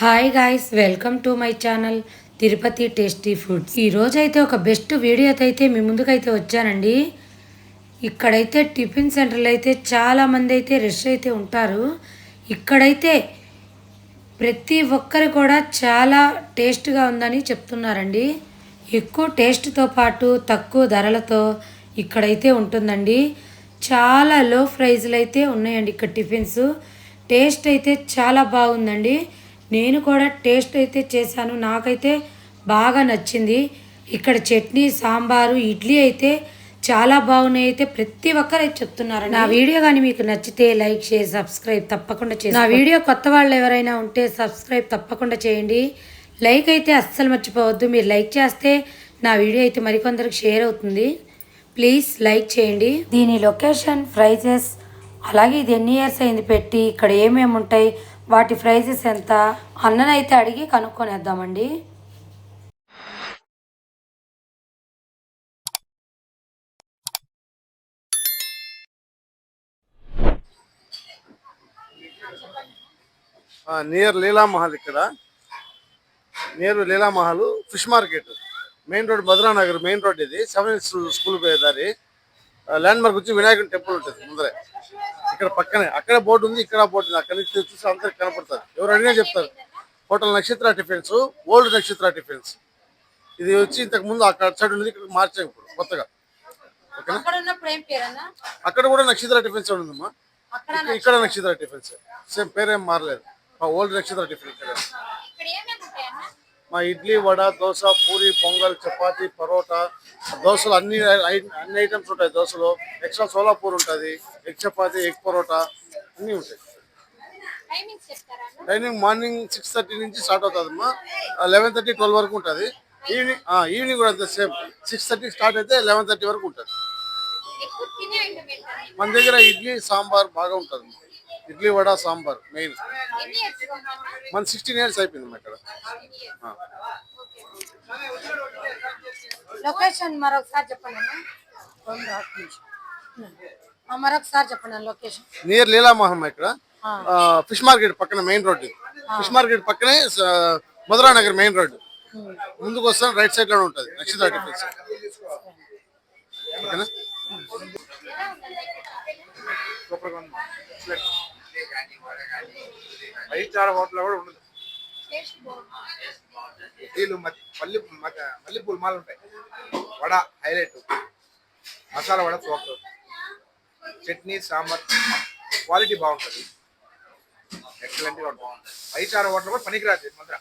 Hi guys welcome to my channel Tirupati tasty foods ఈరోజు అయితే ఒక బెస్ట్ వీడియోతో అయితే మీ ముందుకైతే వచ్చానండి. ఇక్కడైతే టిఫిన్ సెంటర్లు అయితే చాలామంది అయితే రష్ అయితే ఉంటారు. ఇక్కడైతే ప్రతి ఒక్కరు కూడా చాలా టేస్ట్గా ఉందని చెప్తున్నారండి. ఎక్కువ టేస్ట్తో పాటు తక్కువ ధరలతో ఇక్కడైతే ఉంటుందండి. చాలా లో ప్రైజ్లు అయితే ఉన్నాయండి ఇక్కడ టిఫిన్స్ టేస్ట్ అయితే చాలా బాగుందండి. నేను కూడా టేస్ట్ అయితే చేశాను. నాకైతే బాగా నచ్చింది. ఇక్కడ చట్నీ సాంబారు ఇడ్లీ అయితే చాలా బాగున్నాయి. అయితే ప్రతి ఒక్కరు అయితే చెప్తున్నారు నా వీడియో కానీ మీకు నచ్చితే లైక్ షేర్ సబ్స్క్రైబ్ తప్పకుండా చేయండి నా వీడియో కొత్త వాళ్ళు ఎవరైనా ఉంటే సబ్స్క్రైబ్ తప్పకుండా చేయండి. లైక్ అయితే అస్సలు మర్చిపోవద్దు. మీరు లైక్ చేస్తే నా వీడియో అయితే మరికొందరికి షేర్ అవుతుంది. ప్లీజ్ లైక్ చేయండి. దీని లొకేషన్ ప్రైజెస్ అలాగే ఇది ఎన్ని ఇయర్స్ అయింది పెట్టి ఇక్కడ ఏమేమి ఉంటాయి వాటి ప్రైజెస్ ఎంత? అన్ననైతే అడిగి కనుక్కొనేద్దామండి. నియర్ లీలా మహల్ ఇక్కడ. Near Leela Mahal fish market. Main road Madhura Nagar main road ఇది. సెవెన్ స్కూల్ పోయే దారి. ల్యాండ్ మార్క్ వచ్చి వినాయకుని టెంపుల్ ఉంటుంది ముందరే. ఇక్కడ పక్కనే అక్కడ బోర్డు ఉంది ఇక్కడ బోర్డు ఉంది. అక్కడ నుంచి చూసి అందరికి కనపడుతుంది. ఎవరు అడిగినా చెప్తారు. హోటల్ నక్షత్ర టిఫిన్స్ ఓల్డ్ నక్షత్ర టిఫిన్స్. ఇది వచ్చి ఇంతకు ముందు అక్కడ సైడ్ ఉంది ఇక్కడ మార్చాం ఇప్పుడు కొత్తగా. అక్కడ కూడా నక్షత్ర టిఫిన్స్ ఉందమ్మా. అక్కడ ఇక్కడ- నక్షత్ర. టిఫిన్స్. సేమ్ పేరేం మారలేదు. ఓల్డ్ నక్షత్ర టిఫిన్ ఇక్కడ. మా ఇడ్లీ వడ దోశ పూరి పొంగల్ చపాతి పరోటా దోశలు అన్ని అన్ని ఐటమ్స్ ఉంటాయి దోశలు. ఎక్స్ట్రా సోలాపూర్ ఉంటుంది ఎగ్ చపాతి ఎగ్ పరోటా అన్నీ ఉంటాయి? టైమింగ్ మార్నింగ్ సిక్స్ థర్టీ నుంచి స్టార్ట్ అవుతుందమ్మా. లెవెన్ థర్టీ ట్వెల్వ్ వరకు ఉంటుంది. ఈవినింగ్ ఈవినింగ్ కూడా అంతే సేమ్. సిక్స్ థర్టీ స్టార్ట్ అయితే లెవెన్ థర్టీ వరకు ఉంటుంది. మన దగ్గర ఇడ్లీ సాంబార్ బాగా ఉంటుంది ఇడ్లీ వడ సాంబార్ మెయిన్ మన సిక్స్టీన్ ఇయర్స్ అయిపోయింది ఇక్కడ. లొకేషన్ మరొకసారి చెప్పండి మరొకసారి చెప్పండి లొకేషన్ నియర్ లీలామహం ఇక్కడ. ఫిష్ మార్కెట్ పక్కన మెయిన్ రోడ్ ఫిష్ మార్కెట్ పక్కనే మధురా నగర్ మెయిన్ రోడ్ ముందుకు వస్తాను రైట్ సైడ్లో ఉంటుంది నక్షత్ర టిఫిన్స్ ఓకేనా? ఐదు హోటల్ కూడా ఉండదు. వీళ్ళు మల్లె మల్లెపూల మాలు ఉంటాయి. Vada highlight. Masala vada super chutney sambar quality బాగుంటుంది. ఎక్సలెంట్గా ఉంటుంది. ఐదు ఆరు హోటల్ కూడా పనికిరాదు మంత్ర.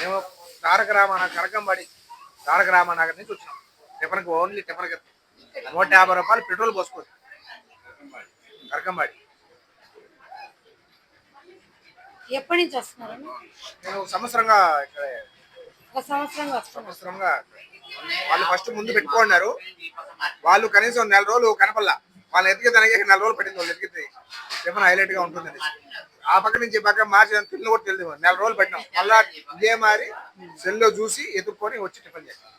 మేము తారక రామానగర్ కనకంబాడి తారక రామానగర్ నుంచి వచ్చినాం. టిఫన్కి ఓన్లీ టిఫన్కి నూట యాభై రూపాయలు పెట్రోల్ పోసుకోవచ్చు కనకంబాడి ఎప్పటి నుంచి వస్తున్నారన్న నేను సంవత్సరంగా ఇక్కడ ఒక సంవత్సరంగా వస్తున్నారు సంవత్సరంగా వాళ్ళు ఫస్ట్ ముందు పెట్టుకున్నారు. వాళ్ళు కనీసం నెల రోజులు కనపల్లా వాళ్ళు ఎతికి దానికి నెల రోజులు పట్టింది. వాళ్ళు ఎతికితే టిఫిన్ హైలైట్గా ఉంటుంది ఆ పక్క నుంచి పక్క మార్చి తిన్న కూడా తెలియదు. నెల రోజులు పెట్టినాం. మళ్ళా ఇదే మారి సెల్లో చూసి ఎత్తుక్కొని వచ్చి టిఫిన్ చేస్తాం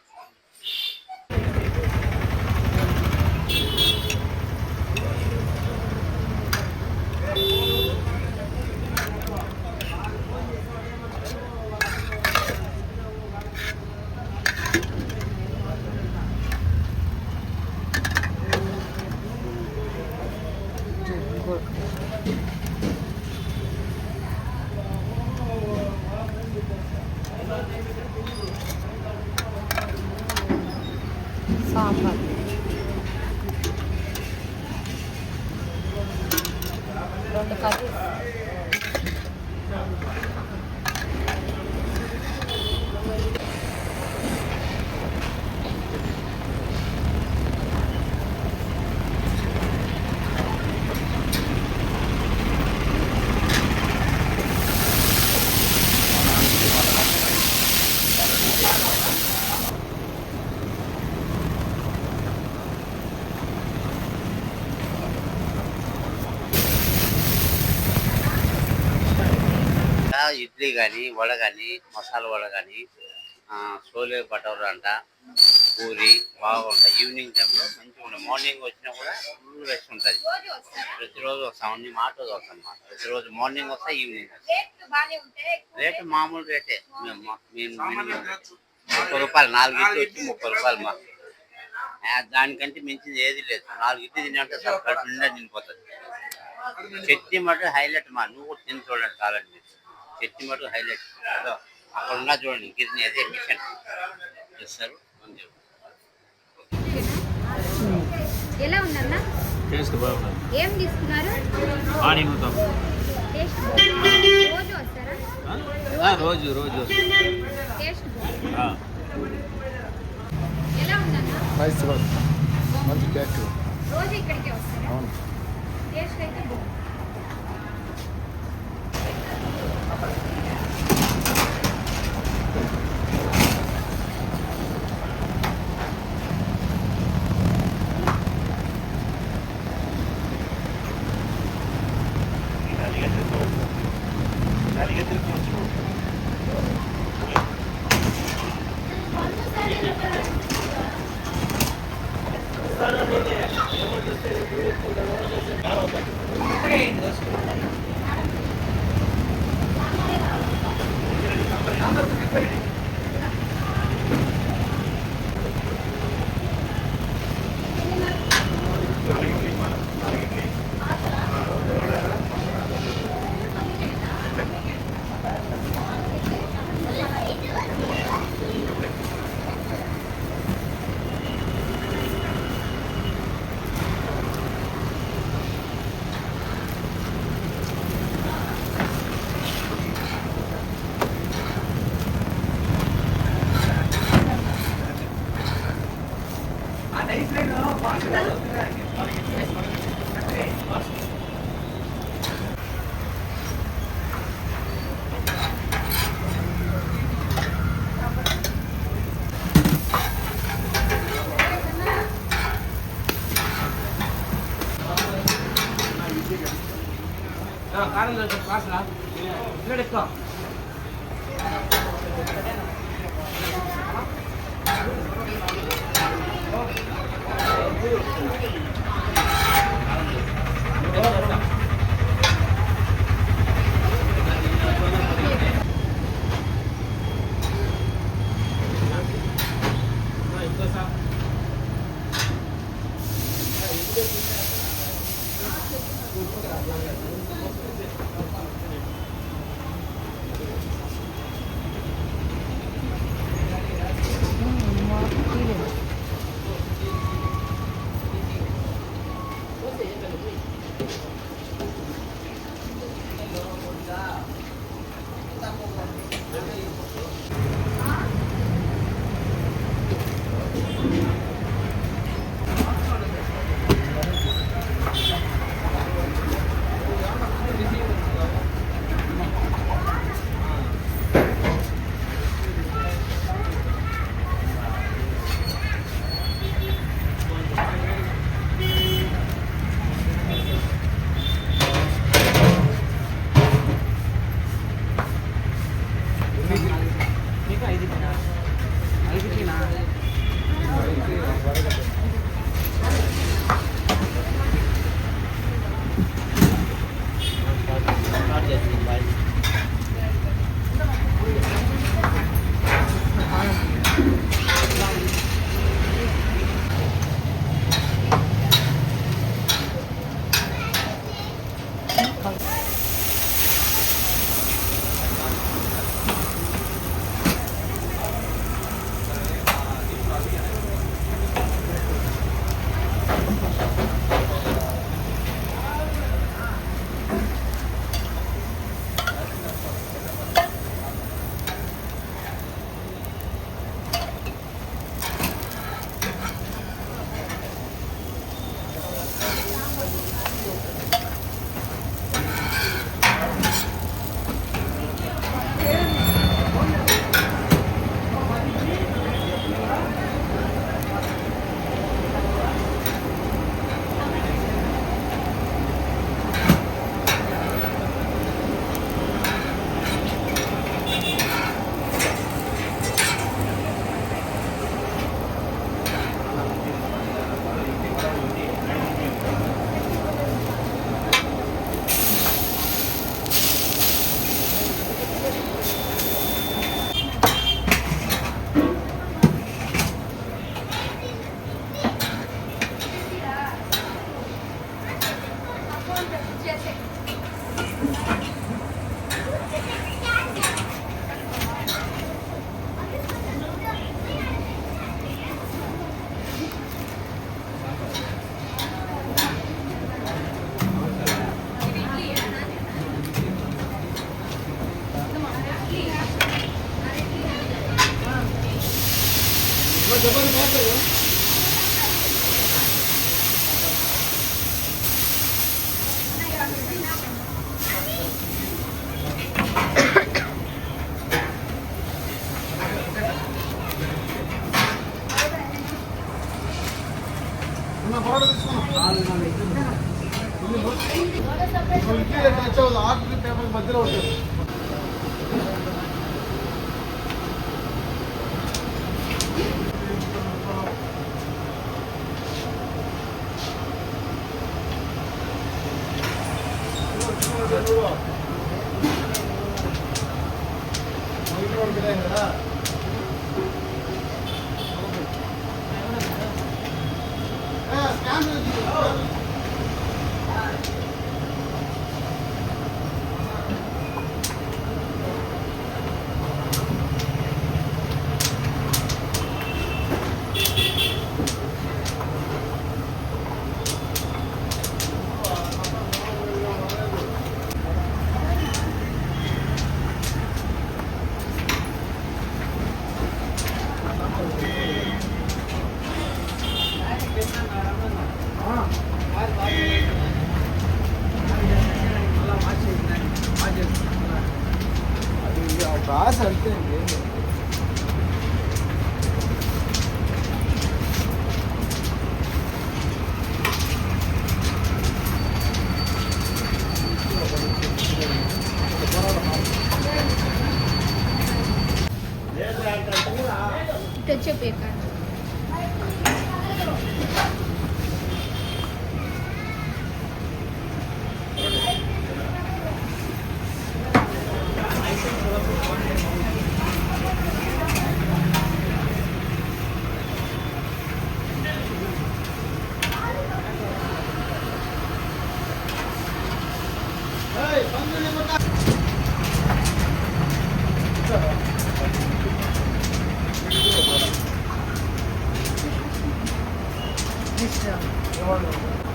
వడ కానీ మసాలా వడ కానీ సోలే బటర్ అంట పూరి బాగుంటాయి. ఈవినింగ్ టైంలో మంచిగా ఉంటుంది మార్నింగ్ వచ్చినా కూడా ఫుల్ రష్ ఉంటుంది. ప్రతిరోజు వస్తాం. అన్ని మాటలు వస్తాం మా ప్రతిరోజు మార్నింగ్ వస్తే ఈవినింగ్ రేటు మామూలు రేటే మేము ముప్పై రూపాయలు నాలుగు ఇట్లు వచ్చి ముప్పై రూపాయలు మా దానికంటే మించింది ఏది లేదు. నాలుగు ఇట్లు తినంటే సార్ కడుపు నిండా తినిపోతుంది. చట్నీ మటు హైలైట్ మా నువ్వు కూడా తిని చూడండి కావాలండి చట్నీ మటు హైలైట్ అదో అక్కడ ఉన్నా చూడండి గిరిని అదే మిషన్ చేస్తారు. ఎలా ఉందన్న టేస్ట్ ఏం తీసుకున్నారు? టేస్ట్ బాగుంది. రోజు వస్తారా? ఆ, రోజు రోజు. టేస్ట్. ఎలా ఉందన్న? రైస్ మంచి టేస్ట్ రోజు ఇక్కడికే వస్తారా? అవును. టేస్ట్ అయితే బాగుంది. त्याचे बेकार ですよ。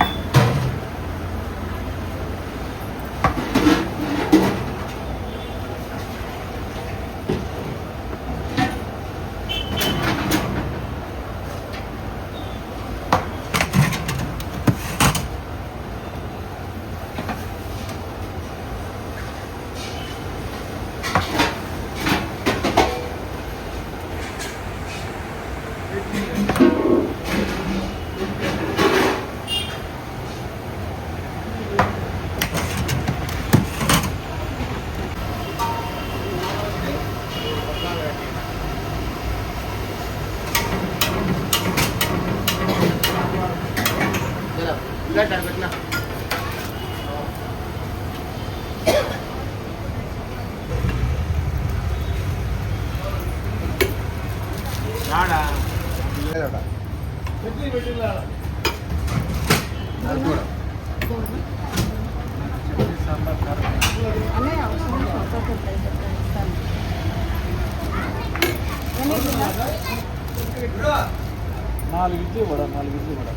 నాలుగు ఇడ్లీ కూడా నాలుగు ఇడ్లీ కూడా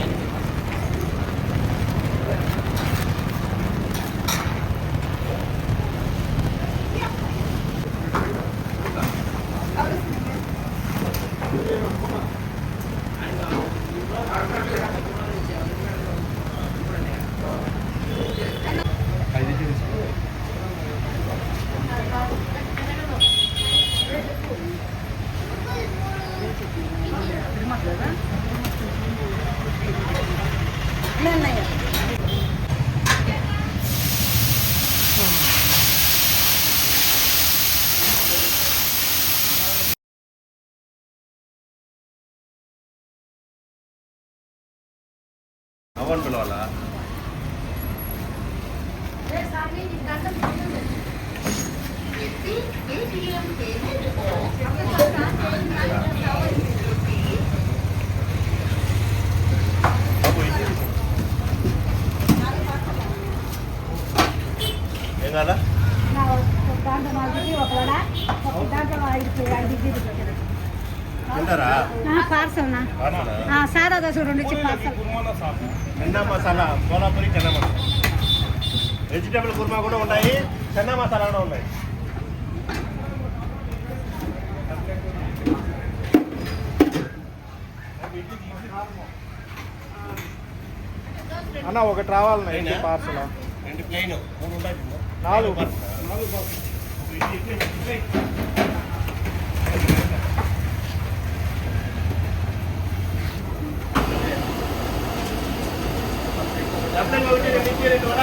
అవ్వని రెండు ఇచ్చి పార్సల్. చెన్నా మసాలా కోలాపూరి చెన్నా మసాలా. వెజిటేబుల్ కుర్మా కూడా ఉన్నాయి చెన్నా మసాలా కూడా ఉన్నాయి అన్న ఒకటి రావాలన్నా పార్సల్? రెండు ప్లేన్. మూడు ఉంటాయి నాలుగు. డబ్బులు ఒకటి రెండు ఇచ్చి రెండు వడ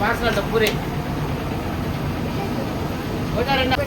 పార్సల్ డబ్బురే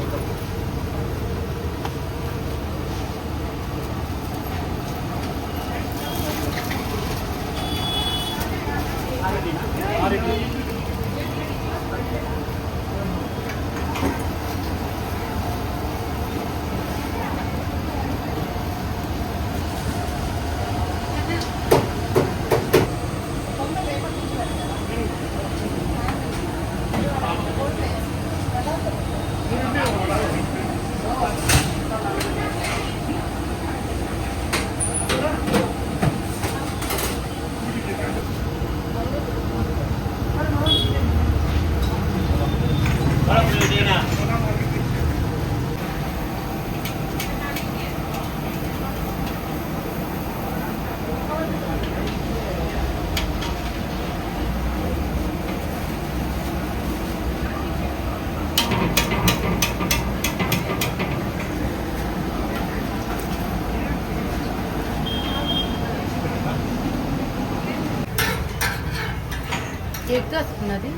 ఎగ్ వస్తున్నది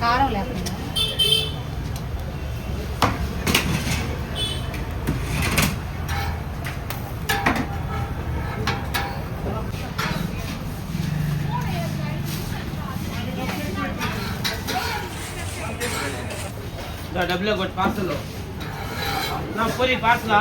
కారం లేకుండా. డబ్బులే కొట్టి పార్సల్ నా పూరి పార్సల్?